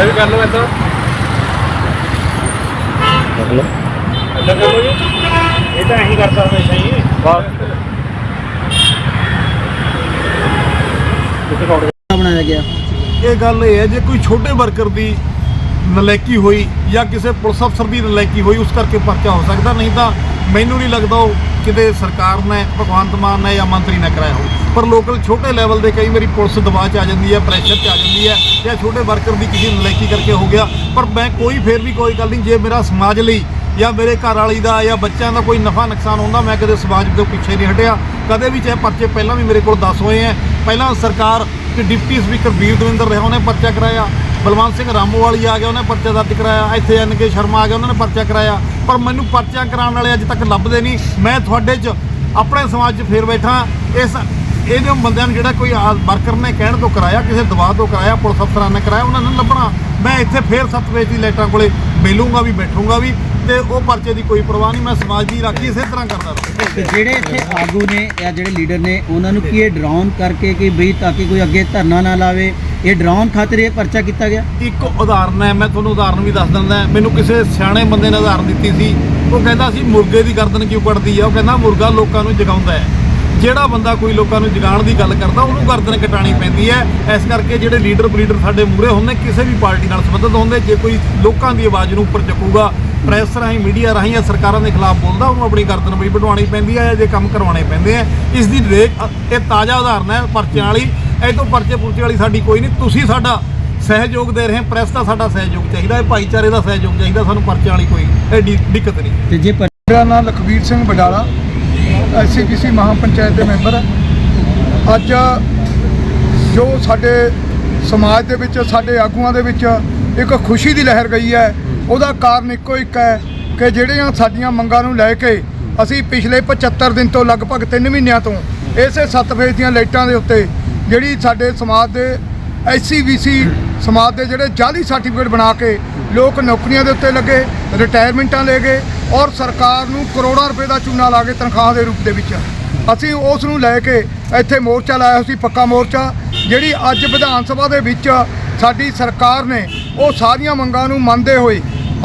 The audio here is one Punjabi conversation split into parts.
ਮੈਂ ਵੀ ਕਰ ਲਵਾਂ ਏਦਾਂ ਕਰ ਲਓ। ਏਦਾਂ ਕਰ ਲਓ ਜੀ। ਇਹ ਤਾਂ ਐਂ ਕਰਦਾ ਹਮੇਸ਼ਾ ਹੀ। ਬਸ। ਕਿਤੇ ਕਾਊਂਟ ਬਣਾਇਆ ਗਿਆ? ਇਹ ਗੱਲ ਇਹ ਹੈ ਜੇ ਕੋਈ ਛੋਟੇ ਵਰਕਰ ਦੀ ਨਲਾਇਕੀ ਹੋਈ ਜਾਂ ਕਿਸੇ ਪੁਲਿਸ ਅਫਸਰ ਦੀ ਨਲਾਇਕੀ ਹੋਈ ਉਸ ਕਰਕੇ ਪਰਚਾ ਹੋ ਸਕਦਾ ਨਹੀਂ ਤਾਂ ਮੈਨੂੰ ਨਹੀਂ ਲੱਗਦਾ ਉਹ ਕਿਤੇ ਸਰਕਾਰ ਨੇ, ਭਗਵੰਤ ਮਾਨ ਨੇ ਜਾਂ ਮੰਤਰੀ ਨੇ ਕਰਾਇਆ ਹੋ ਪਰ ਲੋਕਲ ਛੋਟੇ ਲੈਵਲ ਦੇ ਕਈ ਵਾਰੀ ਪੁਲਿਸ ਦਬਾਅ 'ਚ ਆ ਜਾਂਦੀ ਹੈ ਪ੍ਰੈਸ਼ਰ 'ਚ ਆ ਜਾਂਦੀ ਹੈ ਜਾਂ ਛੋਟੇ ਵਰਕਰ ਦੀ ਕਿਸੇ ਨਲਾਇਕੀ ਕਰਕੇ ਹੋ ਗਿਆ। ਪਰ ਮੈਂ ਕੋਈ ਫੇਰ ਵੀ ਕੋਈ ਗੱਲ ਨਹੀਂ, ਜੇ ਮੇਰਾ ਸਮਾਜ ਲਈ ਜਾਂ ਮੇਰੇ ਘਰ ਵਾਲੀ ਦਾ ਜਾਂ ਬੱਚਿਆਂ ਦਾ ਕੋਈ ਨਫਾ ਨੁਕਸਾਨ ਹੁੰਦਾ, ਮੈਂ ਕਦੇ ਸਮਾਜ ਤੋਂ ਪਿੱਛੇ ਨਹੀਂ ਹਟਿਆ। ਕਦੇ ਵੀ ਚਾਹੇ ਪਰਚੇ ਪਹਿਲਾਂ ਵੀ ਮੇਰੇ ਕੋਲ 10 ਹੋਏ ਹੈ। ਪਹਿਲਾਂ ਸਰਕਾਰ ਤੇ ਡਿਪਟੀ ਸਪੀਕਰ ਵੀਰ ਦਵਿੰਦਰ ਰਿਹਾ ਉਹਨੇ ਪਰਚਾ ਕਰਾਇਆ। ਬਲਵੰਤ ਸਿੰਘ ਰਾਮੋਵਾਲੀ ਆ ਗਿਆ, ਉਹਨੇ ਪਰਚਾ ਦਰਜ ਕਰਾਇਆ। ਇੱਥੇ ਐਨ ਕੇ ਸ਼ਰਮਾ ਆ ਗਿਆ, ਉਹਨਾਂ ਨੇ ਪਰਚਾ ਕਰਾਇਆ। ਪਰ ਮੈਨੂੰ ਪਰਚਾ ਕਰਾਉਣ ਵਾਲੇ ਅੱਜ ਤੱਕ ਲੱਭਦੇ ਨਹੀਂ। ਮੈਂ ਤੁਹਾਡੇ 'ਚ, ਆਪਣੇ ਸਮਾਜ 'ਚ ਫੇਰ ਬੈਠਾ। ਇਸ, ਇਹਦੇ ਬੰਦਿਆਂ ਨੂੰ ਜਿਹੜਾ ਕੋਈ ਵਰਕਰ ਨੇ ਕਹਿਣ ਤੋਂ ਕਰਾਇਆ, ਕਿਸੇ ਦਬਾਅ ਤੋਂ ਕਰਾਇਆ, ਪੁਲਿਸ ਅਫਸਰਾਂ ਨੇ ਕਰਾਇਆ, ਉਹਨਾਂ ਨੂੰ ਲੱਭਣਾ। ਮੈਂ ਇੱਥੇ ਫੇਰ ਸੱਤ ਵਜੇ ਦੀ ਲਾਈਟਾਂ ਕੋਲੇ ਮਿਲੂੰਗਾ ਵੀ, ਬੈਠੂੰਗਾ ਵੀ, ਤੇ ਉਹ ਪਰਚੇ ਦੀ ਕੋਈ ਪਰਵਾਹ ਨਹੀਂ। ਮੈਂ ਸਮਾਜ ਦੀ ਰਾਖੀ ਇਸੇ ਤਰ੍ਹਾਂ ਕਰਦਾ ਤੇ ਜਿਹੜੇ ਇੱਥੇ ਆਗੂ ਨੇ ਜਾਂ ਜਿਹੜੇ ਲੀਡਰ ਨੇ, ਉਹਨਾਂ ਨੂੰ ਕੀ ਇਹ ਡਰਾਉਣ ਕਰਕੇ ਕਿ ਬਈ ਤਾਂ ਕਿ ਕੋਈ ਅੱਗੇ ਧਰਨਾ ਨਾ ਲਾਵੇ? ਇਹ ਡਰਾਉਣ ਖਾਤਰ ਇਹ ਪਰਚਾ ਕੀਤਾ ਗਿਆ? ਇੱਕ ਉਦਾਹਰਨ ਹੈ, ਮੈਂ ਤੁਹਾਨੂੰ ਉਦਾਹਰਨ ਵੀ ਦੱਸ ਦਿੰਦਾ ਮੈਨੂੰ ਕਿਸੇ ਸਿਆਣੇ ਬੰਦੇ ਨੇ ਉਦਾਹਰਨ ਦਿੱਤੀ ਸੀ। ਉਹ ਕਹਿੰਦਾ ਸੀ, ਮੁਰਗੇ ਦੀ ਗਰਦਨ ਕਿਉਂ ਕੱਟਦੀ ਆ? ਉਹ ਕਹਿੰਦਾ, ਮੁਰਗਾ ਲੋਕਾਂ ਨੂੰ ਜਗਾਉਂਦਾ ਹੈ। ਜਿਹੜਾ ਬੰਦਾ ਕੋਈ ਲੋਕਾਂ ਨੂੰ ਜਗਾਉਣ ਦੀ ਗੱਲ ਕਰਦਾ, ਉਹਨੂੰ ਗਰਦਨ ਕਟਾਣੀ ਪੈਂਦੀ ਹੈ। ਇਸ ਕਰਕੇ ਜਿਹੜੇ ਲੀਡਰ ਬਲੀਡਰ ਸਾਡੇ ਮੂਹਰੇ ਹੁੰਦੇ, ਕਿਸੇ ਵੀ ਪਾਰਟੀ ਨਾਲ ਸੰਬੰਧਿਤ ਹੁੰਦੇ, ਜੇ ਕੋਈ ਲੋਕਾਂ ਦੀ ਆਵਾਜ਼ ਨੂੰ ਉੱਪਰ ਚੱਕੂਗਾ, ਪ੍ਰੈਸ ਰਾਹੀਂ, ਮੀਡੀਆ ਰਾਹੀਂ ਜਾਂ ਸਰਕਾਰਾਂ ਦੇ ਖਿਲਾਫ ਬੋਲਦਾ, ਉਹਨੂੰ ਆਪਣੀ ਗਰਦਨ ਵੀ ਵਢਵਾਉਣੀ ਪੈਂਦੀ ਹੈ ਜੇ ਕੰਮ ਕਰਵਾਉਣੇ ਪੈਂਦੇ ਆ ਇਸ ਦੀ ਰੇਖ, ਇਹ ਤਾਜ਼ਾ ਉਦਾਹਰਨ ਹੈ ਪਰਚਿਆਂ ਵਾਲੀ। ਇਹ ਤੋਂ ਪਰਚੇ ਪੁਰਚੇ ਵਾਲੀ ਸਾਡੀ ਕੋਈ ਨਹੀਂ। ਤੁਸੀਂ ਸਾਡਾ ਸਹਿਯੋਗ ਦੇ ਰਹੇ ਪ੍ਰੈਸ ਦਾ ਸਾਡਾ ਸਹਿਯੋਗ ਚਾਹੀਦਾ। ਹੈ ਭਾਈਚਾਰੇ ਦਾ ਸਹਿਯੋਗ ਚਾਹੀਦਾ। ਸਾਨੂੰ ਪਰਚੇ ਵਾਲੀ ਕੋਈ ਐਡੀ ਦਿੱਕਤ ਨਹੀਂ। ਤੇ ਜੇ ਪਰ- ਮੇਰਾ ਨਾਮ ਲਖਵੀਰ ਸਿੰਘ ਬਡਾਲਾ ਐਸਸੀਪੀਸੀ ਮਹਾ ਪੰਚਾਇਤ ਦੇ ਮੈਂਬਰ ਹਾਂ। ਅੱਜ ਜੋ ਸਾਡੇ ਸਮਾਜ ਦੇ ਵਿੱਚ, ਸਾਡੇ ਆਗੂਆਂ ਦੇ ਵਿੱਚ ਇੱਕ ਖੁਸ਼ੀ ਦੀ ਲਹਿਰ ਗਈ ਹੈ। ਉਹਦਾ ਕਾਰਨ ਇੱਕੋ ਇੱਕ ਹੈ ਕਿ ਜਿਹੜੀਆਂ ਸਾਡੀਆਂ ਮੰਗਾਂ ਨੂੰ ਲੈ ਕੇ ਅਸੀਂ ਪਿਛਲੇ 75 ਦਿਨ ਤੋਂ ਲਗਭਗ 3 ਮਹੀਨਿਆਂ ਤੋਂ ਇਸੇ ਸੱਤ ਫੇਜ਼ ਦੀਆਂ ਲਾਈਟਾਂ ਦੇ ਉੱਤੇ ਜਿਹੜੀ ਸਾਡੇ ਸਮਾਜ ਦੇ ਐਸਸੀਬੀਸੀ ਸਮਾਜ ਦੇ ਜਿਹੜੇ ਜਾਲੀ ਸਰਟੀਫਿਕੇਟ ਬਣਾ ਕੇ ਲੋਕ ਨੌਕਰੀਆਂ ਦੇ ਉੱਤੇ ਲੱਗੇ ਰਿਟਾਇਰਮੈਂਟਾਂ ਲੈ ਗਏ ਔਰ ਸਰਕਾਰ ਨੂੰ ਕਰੋੜਾਂ ਰੁਪਏ ਦਾ ਚੂਨਾ ਲਾ ਕੇ ਤਨਖਾਹ ਦੇ ਰੂਪ ਦੇ ਵਿੱਚ। ਅਸੀਂ ਉਸ ਨੂੰ ਲੈ ਕੇ ਇੱਥੇ ਮੋਰਚਾ ਲਾਇਆ ਸੀ, ਪੱਕਾ ਮੋਰਚਾ, ਜਿਹੜੀ ਅੱਜ ਵਿਧਾਨ ਸਭਾ ਦੇ ਵਿੱਚ ਸਾਡੀ ਸਰਕਾਰ ਨੇ ਉਹ ਸਾਰੀਆਂ ਮੰਗਾਂ ਨੂੰ ਮੰਨਦੇ ਹੋਏ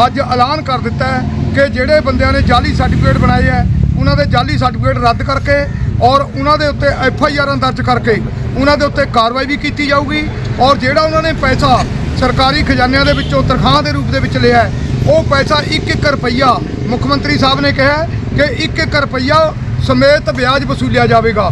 ਅੱਜ ਐਲਾਨ ਕਰ ਦਿੱਤਾ ਹੈ ਕਿ ਜਿਹੜੇ ਬੰਦਿਆਂ ਨੇ ਜਾਲੀ ਸਰਟੀਫਿਕੇਟ ਬਣਾਏ ਹੈ, ਉਹਨਾਂ ਦੇ ਜਾਲੀ ਸਰਟੀਫਿਕੇਟ ਰੱਦ ਕਰਕੇ ਔਰ ਉਹਨਾਂ ਦੇ ਉੱਤੇ ਐਫ ਆਈ ਆਰਾਂ ਦਰਜ ਕਰਕੇ ਉਹਨਾਂ ਦੇ ਉੱਤੇ ਕਾਰਵਾਈ ਵੀ ਕੀਤੀ ਜਾਊਗੀ ਔਰ ਜਿਹੜਾ ਉਹਨਾਂ ਨੇ ਪੈਸਾ ਸਰਕਾਰੀ ਖਜ਼ਾਨਿਆਂ ਦੇ ਵਿੱਚੋਂ ਤਨਖਾਹ ਦੇ ਰੂਪ ਦੇ ਵਿੱਚ ਲਿਆ ਉਹ ਪੈਸਾ 1-1 ਰੁਪਈਆ ਮੁੱਖ ਮੰਤਰੀ ਸਾਹਿਬ ਨੇ ਕਿਹਾ ਕਿ 1-1 ਰੁਪਈਆ ਸਮੇਤ ਵਿਆਜ ਵਸੂਲਿਆ ਜਾਵੇਗਾ।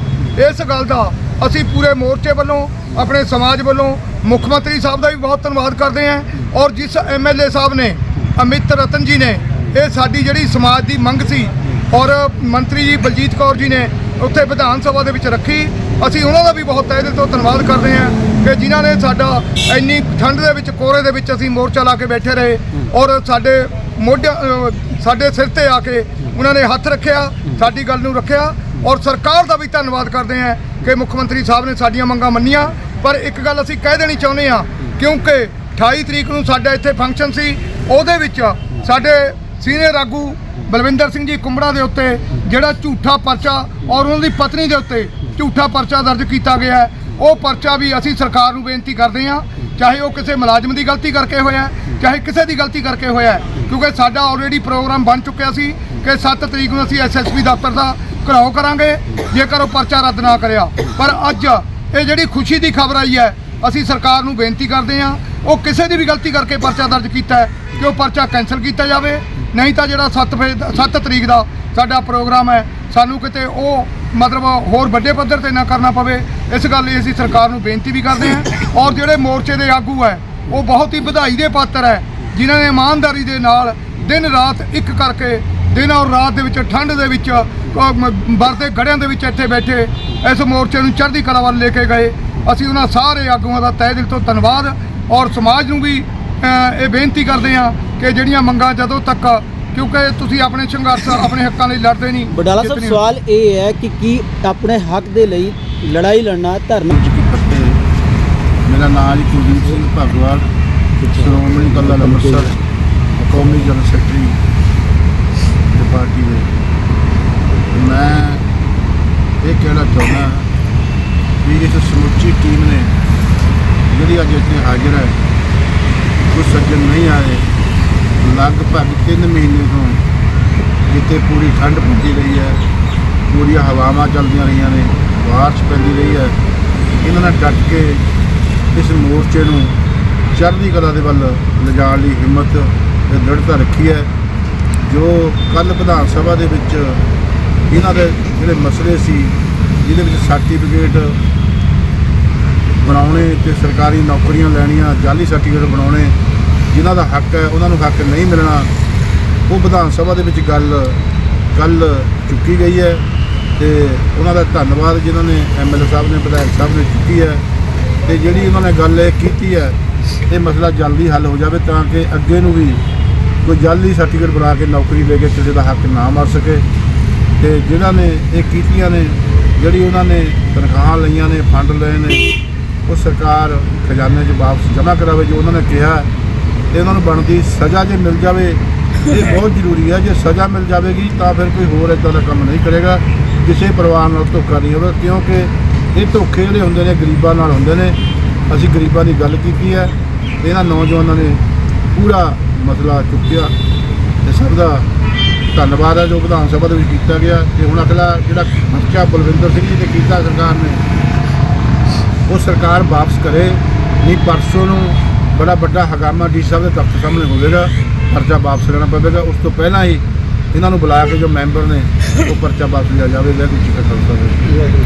ਇਸ ਗੱਲ ਦਾ ਅਸੀਂ ਪੂਰੇ ਮੋਰਚੇ ਵੱਲੋਂ, ਆਪਣੇ ਸਮਾਜ ਵੱਲੋਂ ਮੁੱਖ ਮੰਤਰੀ ਸਾਹਿਬ ਦਾ ਵੀ ਬਹੁਤ ਧੰਨਵਾਦ ਕਰਦੇ ਹਾਂ ਔਰ ਜਿਸ ਐਮਐਲਏ ਸਾਹਿਬ ਨੇ, ਅਮਿਤ ਰਤਨ ਜੀ ਨੇ, ਇਹ ਸਾਡੀ ਜਿਹੜੀ ਸਮਾਜ ਦੀ ਮੰਗ ਸੀ ਔਰ ਮੰਤਰੀ ਜੀ ਬਲਜੀਤ ਕੌਰ ਜੀ ਨੇ ਉੱਥੇ ਵਿਧਾਨ ਸਭਾ ਦੇ ਵਿੱਚ ਰੱਖੀ। ਅਸੀਂ ਉਹਨਾਂ ਦਾ ਵੀ ਬਹੁਤ ਤਹਿ ਦਿਲ ਤੋਂ ਧੰਨਵਾਦ ਕਰਦੇ ਹਾਂ ਕਿ ਜਿਨ੍ਹਾਂ ਨੇ ਸਾਡਾ ਇੰਨੀ ਠੰਡ ਦੇ ਵਿੱਚ ਕੋਰੇ ਦੇ ਵਿੱਚ ਅਸੀਂ ਮੋਰਚਾ ਲਾ ਕੇ ਬੈਠੇ ਰਹੇ ਔਰ ਸਾਡੇ ਮੋਢ ਸਾਡੇ ਸਿਰ ਤੇ ਆ ਕੇ ਉਹਨਾਂ ਨੇ ਹੱਥ ਰੱਖਿਆ, ਸਾਡੀ ਗੱਲ ਨੂੰ ਰੱਖਿਆ ਔਰ ਸਰਕਾਰ ਦਾ ਵੀ ਧੰਨਵਾਦ ਕਰਦੇ ਹਾਂ ਕਿ ਮੁੱਖ ਮੰਤਰੀ ਸਾਹਿਬ ਨੇ ਸਾਡੀਆਂ ਮੰਗਾਂ ਮੰਨੀਆਂ। ਪਰ ਇੱਕ ਗੱਲ ਅਸੀਂ ਕਹਿ ਦੇਣੀ ਚਾਹੁੰਦੇ ਹਾਂ, ਕਿਉਂਕਿ 28 ਤਰੀਕ ਨੂੰ ਸਾਡਾ ਇੱਥੇ ਫੰਕਸ਼ਨ ਸੀ, ਉਹਦੇ ਵਿੱਚ ਸਾਡੇ ਸੀਨੀਅਰ ਆਗੂ ਬਲਵਿੰਦਰ ਸਿੰਘ ਜੀ ਕੁੰਬੜਾ ਦੇ ਉੱਤੇ ਜਿਹੜਾ ਝੂਠਾ ਪਰਚਾ ਔਰ ਉਹਨਾਂ ਦੀ ਪਤਨੀ ਦੇ ਉੱਤੇ ਝੂਠਾ ਪਰਚਾ ਦਰਜ ਕੀਤਾ ਗਿਆ ਹੈ। ਉਹ ਪਰਚਾ ਵੀ ਅਸੀਂ ਸਰਕਾਰ ਨੂੰ ਬੇਨਤੀ ਕਰਦੇ ਹਾਂ, ਚਾਹੇ ਉਹ ਕਿਸੇ ਮੁਲਾਜ਼ਮ ਦੀ ਗਲਤੀ ਕਰਕੇ ਹੋਇਆ ਚਾਹੇ ਕਿਸੇ ਦੀ ਗਲਤੀ ਕਰਕੇ ਹੋਇਆ ਕਿਉਂਕਿ ਸਾਡਾ ਆਲਰੇਡੀ ਪ੍ਰੋਗਰਾਮ ਬਣ ਚੁੱਕਿਆ ਸੀ ਕਿ 7 ਤਰੀਕ ਨੂੰ ਅਸੀਂ ਐਸਐਸਪੀ ਦਫ਼ਤਰ ਦਾ ਘਰਾਓ ਕਰਾਂਗੇ, ਜੇਕਰ ਉਹ ਪਰਚਾ ਰੱਦ ਨਾ ਕਰਿਆ। ਪਰ ਅੱਜ ਇਹ ਜਿਹੜੀ ਖੁਸ਼ੀ ਦੀ ਖਬਰ ਆਈ ਹੈ, ਅਸੀਂ ਸਰਕਾਰ ਨੂੰ ਬੇਨਤੀ ਕਰਦੇ ਹਾਂ, ਉਹ ਕਿਸੇ ਦੀ ਵੀ ਗਲਤੀ ਕਰਕੇ ਪਰਚਾ ਦਰਜ ਕੀਤਾ ਹੈ ਕਿ ਉਹ ਪਰਚਾ ਕੈਨਸਲ ਕੀਤਾ ਜਾਵੇ। ਨਹੀਂ ਤਾਂ ਜਿਹੜਾ 7 ਫੇ 7 ਤਰੀਕ ਦਾ ਸਾਡਾ ਪ੍ਰੋਗਰਾਮ ਹੈ, ਸਾਨੂੰ ਕਿਤੇ ਉਹ ਮਤਲਬ ਹੋਰ ਵੱਡੇ ਪੱਧਰ ਤੇ ਨਾ ਕਰਨਾ ਪਵੇ, ਇਸ ਗੱਲ ਲਈ ਅਸੀਂ ਸਰਕਾਰ ਨੂੰ ਬੇਨਤੀ ਵੀ ਕਰਦੇ ਹਾਂ। ਔਰ ਜਿਹੜੇ ਮੋਰਚੇ ਦੇ ਆਗੂ ਹੈ, ਉਹ ਬਹੁਤ ਹੀ ਵਧਾਈ ਦੇ ਪਾਤਰ ਹੈ, ਜਿਨ੍ਹਾਂ ਨੇ ਇਮਾਨਦਾਰੀ ਦੇ ਨਾਲ ਦਿਨ ਰਾਤ ਇੱਕ ਕਰਕੇ ਦਿਨ ਔਰ ਰਾਤ ਦੇ ਵਿੱਚ ਠੰਡ ਦੇ ਵਿੱਚ ਵਰਦੇ ਗੜਿਆਂ ਦੇ ਵਿੱਚ ਇੱਥੇ ਬੈਠੇ, ਇਸ ਮੋਰਚੇ ਨੂੰ ਚੜ੍ਹਦੀ ਕਲਾ ਵੱਲ ਲੈ ਕੇ ਗਏ। ਅਸੀਂ ਉਹਨਾਂ ਸਾਰੇ ਆਗੂਆਂ ਦਾ ਤਹਿ ਦਿਲ ਤੋਂ ਧੰਨਵਾਦ ਔਰ ਸਮਾਜ ਨੂੰ ਵੀ ਇਹ ਬੇਨਤੀ ਕਰਦੇ ਹਾਂ ਕਿ ਜਿਹੜੀਆਂ ਮੰਗਾਂ ਜਦੋਂ ਤੱਕ ਕਿਉਂਕਿ ਤੁਸੀਂ ਆਪਣੇ ਸੰਘਰਸ਼ ਆਪਣੇ ਹੱਕਾਂ ਲਈ ਲੜਦੇ ਨਹੀਂ ਬਡਾਲਾ ਸਾਹਿਬ ਸਵਾਲ ਇਹ ਹੈ ਕਿ ਕੀ ਆਪਣੇ ਹੱਕ ਦੇ ਲਈ ਲੜਾਈ ਲੜਨਾ ਧਰਨਾ ਮੇਰਾ ਨਾਮ ਜੀ ਕੁਲਦੀਪ ਸਿੰਘ ਭਾਗਵਾਲ ਸ਼੍ਰੋਮਣੀ ਅਕਾਲੀ ਦਲ ਅੰਮ੍ਰਿਤਸਰ ਕੌਮੀ ਜਨਰਲ ਸੈਕਟਰੀ ਤੇ ਪਾਰਟੀ ਦੇ। ਮੈਂ ਇਹ ਕਹਿਣਾ ਚਾਹੁੰਦਾ ਵੀ ਇਸ ਸਮੁੱਚੀ ਟੀਮ ਨੇ ਜਿਹੜੀ ਅੱਜ ਇੱਥੇ ਹਾਜ਼ਰ ਹੈ ਕੁਝ ਸੱਜਣ ਨਹੀਂ ਆਏ। ਲਗਭਗ 3 ਮਹੀਨੇ ਤੋਂ ਜਿੱਥੇ ਪੂਰੀ ਠੰਡ ਪੈਂਦੀ ਰਹੀ ਹੈ, ਪੂਰੀਆਂ ਹਵਾਵਾਂ ਚੱਲਦੀਆਂ ਰਹੀਆਂ ਨੇ, ਬਾਰਿਸ਼ ਪੈਂਦੀ ਰਹੀ ਹੈ। ਇਹਨਾਂ ਨੇ ਡਟ ਕੇ ਇਸ ਮੋਰਚੇ ਨੂੰ ਚੜ੍ਹਦੀ ਕਲਾ ਦੇ ਵੱਲ ਲਿਜਾਣ ਲਈ ਹਿੰਮਤ ਤੇ ਦ੍ਰਿੜਤਾ ਰੱਖੀ ਹੈ, ਜੋ ਕੱਲ ਵਿਧਾਨ ਸਭਾ ਦੇ ਵਿੱਚ ਇਹਨਾਂ ਦੇ ਜਿਹੜੇ ਮਸਲੇ ਸੀ, ਜਿਹਦੇ ਵਿੱਚ ਸਰਟੀਫਿਕੇਟ ਬਣਾਉਣੇ ਤੇ ਸਰਕਾਰੀ ਨੌਕਰੀਆਂ ਲੈਣੀਆਂ, ਜਾਲੀ ਸਰਟੀਫਿਕੇਟ ਬਣਾਉਣੇ ਜਿਨ੍ਹਾਂ ਦਾ ਹੱਕ ਹੈ, ਉਹਨਾਂ ਨੂੰ ਹੱਕ ਨਹੀਂ ਮਿਲਣਾ। ਉਹ ਵਿਧਾਨ ਸਭਾ ਦੇ ਵਿੱਚ ਗੱਲ ਕੱਲ ਚੁੱਕੀ ਗਈ ਹੈ ਤੇ ਉਹਨਾਂ ਦਾ ਧੰਨਵਾਦ ਜਿਨ੍ਹਾਂ ਨੇ ਐਮਐਲਏ ਸਾਹਿਬ ਨੇ, ਵਿਧਾਇਕ ਸਾਹਿਬ ਨੇ ਚੁੱਕੀ ਹੈ ਤੇ ਜਿਹੜੀ ਉਹਨਾਂ ਨੇ ਗੱਲ ਇਹ ਕੀਤੀ ਹੈ, ਇਹ ਮਸਲਾ ਜਲਦੀ ਹੱਲ ਹੋ ਜਾਵੇ ਤਾਂ ਕਿ ਅੱਗੇ ਨੂੰ ਵੀ ਕੋਈ ਜਲਦੀ ਸਰਟੀਫਿਕੇਟ ਬਣਾ ਕੇ ਨੌਕਰੀ ਲੈ ਕੇ ਕਿਸੇ ਦਾ ਹੱਕ ਨਾ ਮਰ ਸਕੇ। ਤੇ ਜਿਨ੍ਹਾਂ ਨੇ ਇਹ ਕੀਤੀਆਂ ਨੇ, ਜਿਹੜੀ ਉਹਨਾਂ ਨੇ ਤਨਖਾਹਾਂ ਲਈਆਂ ਨੇ, ਫੰਡ ਲਏ ਨੇ, ਉਹ ਸਰਕਾਰ ਖਜ਼ਾਨੇ 'ਚ ਵਾਪਸ ਜਮ੍ਹਾਂ ਕਰਾਵੇ ਜੋ ਉਹਨਾਂ ਨੇ ਕਿਹਾ। ਤੇ ਉਹਨਾਂ ਨੂੰ ਬਣਦੀ ਸਜ਼ਾ ਜੇ ਮਿਲ ਜਾਵੇ, ਇਹ ਬਹੁਤ ਜ਼ਰੂਰੀ ਹੈ। ਜੇ ਸਜ਼ਾ ਮਿਲ ਜਾਵੇਗੀ, ਤਾਂ ਫਿਰ ਕੋਈ ਹੋਰ ਇਦਾਂ ਦਾ ਕੰਮ ਨਹੀਂ ਕਰੇਗਾ, ਕਿਸੇ ਪਰਿਵਾਰ ਨਾਲ ਧੋਖਾ ਨਹੀਂ ਹੋਵੇ, ਕਿਉਂਕਿ ਇਹ ਧੋਖੇ ਜਿਹੜੇ ਹੁੰਦੇ ਨੇ, ਗਰੀਬਾਂ ਨਾਲ ਹੁੰਦੇ ਨੇ। ਅਸੀਂ ਗਰੀਬਾਂ ਦੀ ਗੱਲ ਕੀਤੀ ਹੈ। ਇਹਨਾਂ ਨੌਜਵਾਨਾਂ ਨੇ ਪੂਰਾ ਮਸਲਾ ਚੁੱਕਿਆ ਤੇ ਸਭ ਦਾ ਧੰਨਵਾਦ ਹੈ, ਜੋ ਵਿਧਾਨ ਸਭਾ ਦੇ ਵਿੱਚ ਕੀਤਾ ਗਿਆ। ਤੇ ਹੁਣ ਅਗਲਾ ਜਿਹੜਾ ਪਰਚਾ ਬਲਵਿੰਦਰ ਸਿੰਘ ਜੀ ਨੇ ਕੀਤਾ, ਸਰਕਾਰ ਨੇ, ਉਹ ਸਰਕਾਰ ਵਾਪਸ ਕਰੇ। ਨਹੀਂ, ਪਰਸੋਂ ਨੂੰ ਬੜਾ ਵੱਡਾ ਹਗਾਮਾ ਡੀ ਸਾਹਿਬ ਦੇ ਦਫ਼ਤਰ ਸਾਹਮਣੇ ਹੋਵੇਗਾ, ਪਰਚਾ ਵਾਪਸ ਲੈਣਾ ਪਵੇਗਾ। ਉਸ ਤੋਂ ਪਹਿਲਾਂ ਹੀ ਇਹਨਾਂ ਨੂੰ ਬੁਲਾ ਕੇ ਜੋ ਮੈਂਬਰ ਨੇ, ਉਹ ਪਰਚਾ ਵਾਪਸ ਲਿਆ ਜਾਵੇ ਵੈਗੁਰੂ ਜੀ ਕਾ ਖਾਲਸਾ ਵਾਹਿਗੁਰੂ